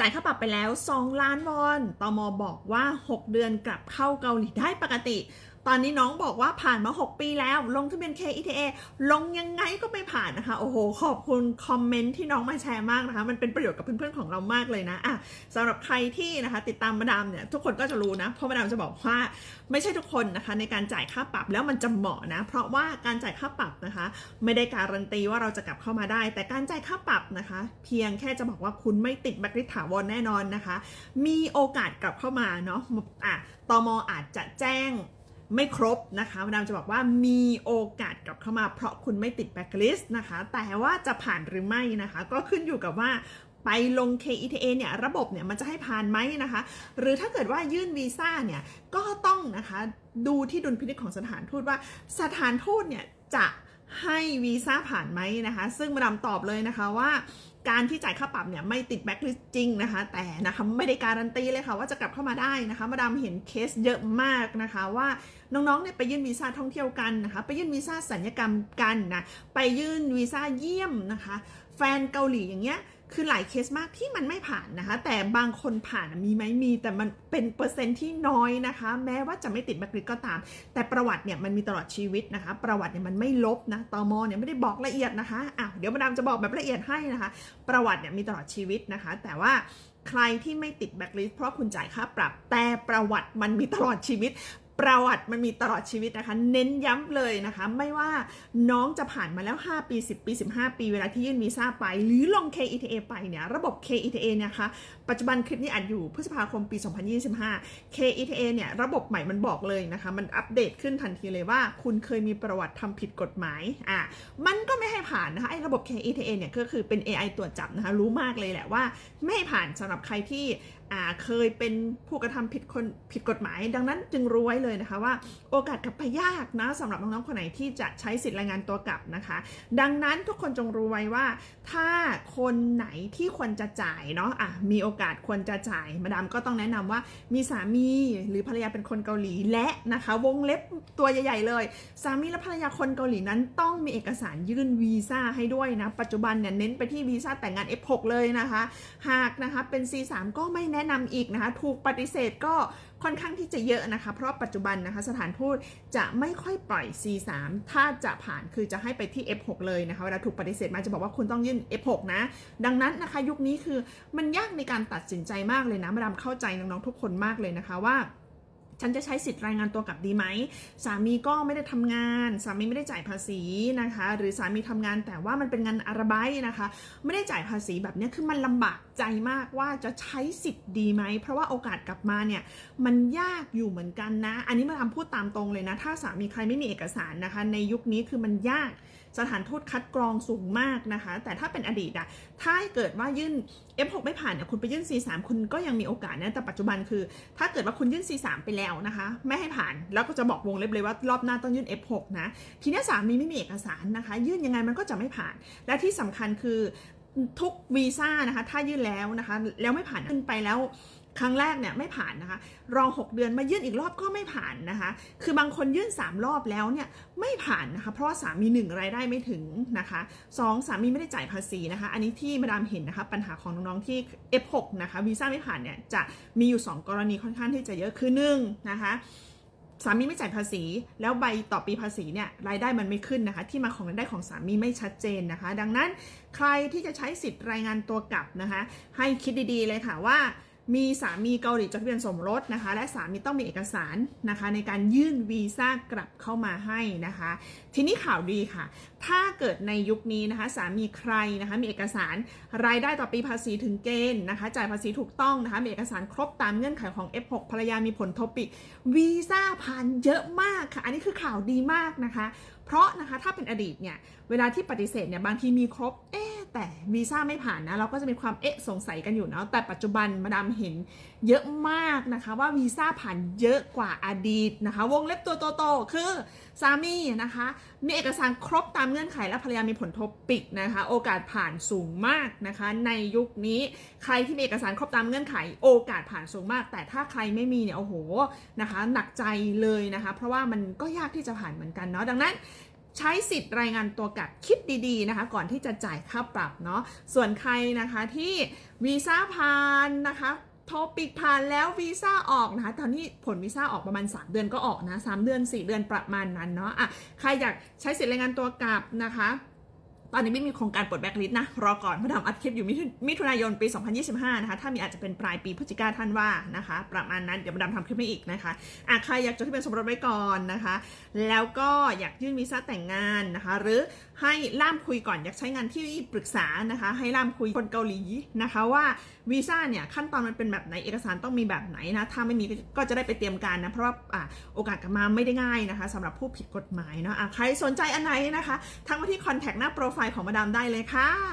จ่ายค่าปรับไปแล้ว 2 ล้านวอนตมบอกว่า 6 เดือนกลับเข้าเกาหลีได้ปกติ ตอนนี้น้องบอกว่าผ่านมา 6 ปีแล้ว ลงทะเบียน KETA ลงยังไงก็ไม่ผ่านนะคะ โอ้โห ขอบคุณคอมเมนต์ที่น้องมาแชร์มากนะคะ มันเป็นประโยชน์กับเพื่อนๆของเรามากเลยนะอะสำหรับใครที่นะคะติดตามมาดามเนี่ยทุกคนก็จะรู้นะ เพราะมาดามจะบอกว่าไม่ใช่ทุกคนนะคะในการจ่ายค่าปรับแล้วมันจะเหมาะนะ เพราะว่าการจ่ายค่าปรับนะคะ ไม่ได้การันตีว่าเราจะกลับเข้ามาได้ แต่การจ่ายค่าปรับนะคะ เพียงแค่จะบอกว่าคุณไม่ติดแบคลิถาวรแน่นอนนะคะ มีโอกาสกลับเข้ามาเนาะอะตมอาจจะแจ้ง ไม่ครบนะคะมาดามจะบอกว่ามีโอกาสกลับเข้ามาเพราะคุณไม่ติดแบคลิสต์นะคะ แต่ว่าจะผ่านหรือไม่นะคะ ก็ขึ้นอยู่กับว่าไปลง KETA เนี่ยระบบเนี่ยมันจะให้ผ่านไหมนะคะ หรือถ้าเกิดว่ายื่นวีซ่าเนี่ยก็ต้องนะคะดูที่ดุลพินิจของสถานทูตว่าสถานทูตเนี่ยจะให้วีซ่าผ่านไหมนะคะ ซึ่งมาดามตอบเลยนะคะว่า การที่จ่ายค่าปรับเนี่ยไม่ติดแบ็คลิสต์จริงนะคะ แต่นะคะไม่ได้การันตีเลยค่ะว่าจะกลับเข้ามาได้นะคะ มาดามเห็นเคสเยอะมากนะคะ ว่าน้องๆเนี่ยไปยื่นวีซ่าท่องเที่ยวกันนะคะ ไปยื่นวีซ่าสัญญกรรมกันนะ ไปยื่นวีซ่าเยี่ยมนะคะ แฟนเกาหลีอย่างเงี้ย คือหลายเคสมากที่มันไม่ผ่านนะคะ แต่บางคนผ่านมีไหมมี แต่มันเป็นเปอร์เซ็นต์ที่น้อยนะคะ แม้ว่าจะไม่ติดแบคลิสต์ก็ตาม แต่ประวัติเนี่ยมันมีตลอดชีวิตนะคะ ประวัติเนี่ยมันไม่ลบนะตอมเนี่ยไม่ได้บอกละเอียดนะคะอะเดี๋ยวมาดามจะบอกแบบละเอียดให้นะคะ ประวัติเนี่ยมีตลอดชีวิตนะคะ แต่ว่าใครที่ไม่ติดแบคลิสเพราะคุณจ่ายค่าปรับ แต่ประวัติมันมีตลอดชีวิต ประวัติมันมีตลอดชีวิตนะคะ เน้นย้ำเลยนะคะ ไม่ว่าน้องจะผ่านมาแล้ว 5 ปี 10 ปี 15 ปี เวลาที่ยื่นวีซ่าไป หรือลง KETA ไปเนี่ย ระบบ KETA เนี่ยนะคะ ปัจจุบันคลิปนี้อัดอยู่พฤษภาคมปี 2025 KETA เนี่ย ระบบใหม่มันบอกเลยนะคะ มันอัปเดตขึ้นทันทีเลยว่า คุณเคยมีประวัติทำผิดกฎหมายอะมันก็ไม่ให้ผ่านนะคะไอ้ระบบ KETA เนี่ยก็คือเป็น AI ตรวจจับนะคะรู้มากเลยแหละว่าไม่ให้ผ่านสำหรับใครที่ เคยเป็นผู้กระทำผิดคนผิดกฎหมาย ดังนั้นจึงรู้ไว้เลยนะคะว่าโอกาสกลับไปยากนะสำหรับน้องๆคนไหนที่จะใช้สิทธิรายงานตัวกลับนะคะ ดังนั้นทุกคนจงรู้ไว้ว่า ถ้าคนไหนที่ควรจะจ่ายเนาะอะมีโอกาสควรจะจ่าย มาดามก็ต้องแนะนำว่ามีสามีหรือภรรยาเป็นคนเกาหลีและนะคะ วงเล็บตัวใหญ่ ๆ เลย สามีและภรรยาคนเกาหลีนั้นต้องมีเอกสารยื่นวีซ่าให้ด้วยนะปัจจุบันเนี่ยเน้นไปที่วีซ่าแต่งงาน F6 เลยนะคะ หากนะคะเป็น C3 ก็ไม่แนะนำอีกนะคะถูกปฏิเสธก็ค่อนข้างที่จะเยอะนะคะ เพราะปัจจุบันนะคะสถานทูตจะไม่ค่อยปล่อย C3 ถ้าจะผ่านคือจะให้ไปที่ F6 เลยนะคะเวลาถูกปฏิเสธมาจะบอกว่าคุณต้องยื่น F6 นะ ดังนั้นนะคะยุคนี้คือมันยากในการตัดสินใจมากเลยนะมาดามเข้าใจน้องๆทุกคนมากเลยนะคะว่า ฉันจะใช้สิทธิ์รายงานตัวกลับดีไหม สามีก็ไม่ได้ทำงาน สามีไม่ได้จ่ายภาษีนะคะ หรือสามีทำงานแต่ว่ามันเป็นงานอาราไบนะคะ ไม่ได้จ่ายภาษีแบบนี้คือมันลำบากใจมากว่าจะใช้สิทธิ์ดีไหม เพราะว่าโอกาสกลับมาเนี่ยมันยากอยู่เหมือนกันนะ อันนี้มาทำพูดตามตรงเลยนะ ถ้าสามีใครไม่มีเอกสารนะคะ ในยุคนี้คือมันยาก สถานทูตคัดกรองสูงมากนะคะ แต่ถ้าเป็นอดีตอะถ้าเกิดว่ายื่น F6 ไม่ผ่านเนี่ยคุณไปยื่น C3 คุณก็ยังมีโอกาสนะแต่ปัจจุบันคือ ถ้าเกิดว่าคุณยื่น C3 ไปแล้วนะคะ ไม่ให้ผ่านแล้วก็จะบอกวงเล็บเลยว่ารอบหน้าต้องยื่น F6 นะทีนี้สามีไม่มีเอกสารนะคะ ยื่นยังไงมันก็จะไม่ผ่าน และที่สำคัญคือทุกวีซ่านะคะ ถ้ายื่นแล้วนะคะ แล้วไม่ผ่านขึ้นไปแล้ว ครั้งแรกเนี่ยไม่ผ่านนะคะ รอ 6 เดือนมายื่นอีกรอบก็ไม่ผ่านนะคะ คือบางคนยื่น 3 รอบแล้วเนี่ยไม่ผ่านนะคะ เพราะว่าสามี 1 รายได้ไม่ถึงนะคะ 2 สามีไม่ได้จ่ายภาษีนะคะ อันนี้ที่มาดามเห็นนะคะ ปัญหาของน้องๆที่ F6 นะคะวีซ่าไม่ผ่านเนี่ยจะมีอยู่ 2 กรณีค่อนข้างที่จะเยอะคือ1นะคะสามีไม่จ่ายภาษี แล้วใบต่อปีภาษีเนี่ยรายได้มันไม่ขึ้นนะคะ ที่มาของรายได้ของสามีไม่ชัดเจนนะคะ ดังนั้นใครที่จะใช้สิทธิ์รายงานตัวกลับนะคะ ให้คิดดีๆเลยค่ะว่า มีสามีเกาหลีจดทะเบียนสมรสนะคะ และสามีต้องมีเอกสารนะคะ ในการยื่นวีซ่ากลับเข้ามาให้นะคะ ทีนี้ข่าวดีค่ะ ถ้าเกิดในยุคนี้นะคะ สามีใครนะคะมีเอกสารรายได้ต่อปีภาษีถึงเกณฑ์นะคะ จ่ายภาษีถูกต้องนะคะมีเอกสารครบตามเงื่อนไขของ F6 ภรรยามีผลโทปิกวีซ่าผ่านเยอะมากค่ะ อันนี้คือข่าวดีมากนะคะ เพราะนะคะถ้าเป็นอดีตเนี่ยเวลาที่ปฏิเสธเนี่ยบางทีมีครบเอ๊ แต่วีซ่าไม่ผ่านนะเราก็จะมีความเอ๊ะสงสัยกันอยู่เนาะแต่ปัจจุบันมาดามเห็นเยอะมากนะคะว่าวีซ่าผ่านเยอะกว่าอดีตนะคะ วงเล็บตัวโตๆคือสามีนะคะมีเอกสารครบตามเงื่อนไขและภรรยามีผลโทปิกนะคะ โอกาสผ่านสูงมากนะคะ ในยุคนี้ใครที่มีเอกสารครบตามเงื่อนไข โอกาสผ่านสูงมาก แต่ถ้าใครไม่มีเนี่ยโอ้โหนะคะ หนักใจเลยนะคะ เพราะว่ามันก็ยากที่จะผ่านเหมือนกันเนาะดังนั้น ใช้สิทธิ์รายงานตัวกับคิดดีๆนะคะก่อนที่จะจ่ายค่าปรับเนาะส่วนใครนะคะที่วีซ่าผ่านนะคะทอปิกผ่านแล้ววีซ่าออกนะคะตอนนี้ผลวีซ่าออกประมาณ 3 เดือนก็ออกนะ3เดือน 4 เดือนประมาณนั้นเนาะอะใครอยากใช้สิทธิ์รายงานตัวกลับนะคะ ตอนนี้ไม่มีโครงการปลดแบล็คลิสต์นะ รอก่อนมาทำอัดคลิปอยู่มิถุนายนปี 2025 นะคะ ถ้ามีอาจจะเป็นปลายปีพฤศจิกาท่านว่านะคะ ประมาณนั้น เดี๋ยวมาดามทำคลิปให้อีกนะคะอะใครอยากจดทะเบียนสมรสไว้ก่อนนะคะ แล้วก็อยากยื่นวีซ่าแต่งงานนะคะ หรือให้ล่ามคุยก่อนอยากใช้งานที่ปรึกษานะคะ ให้ล่ามคุยคนเกาหลีนะคะว่าวีซ่าเนี่ยขั้นตอนมันเป็นแบบไหนเอกสารต้องมีแบบไหนนะถ้าไม่มีก็จะได้ไปเตรียมการนะเพราะว่าอะโอกาสกลับมาไม่ได้ง่ายนะคะสำหรับผู้ผิดกฎหมายเนาะอะใครสนใจอันไหนนะคะทักมาที่คอนแทคหน้าโปรไฟล์ของมาดามได้เลยค่ะ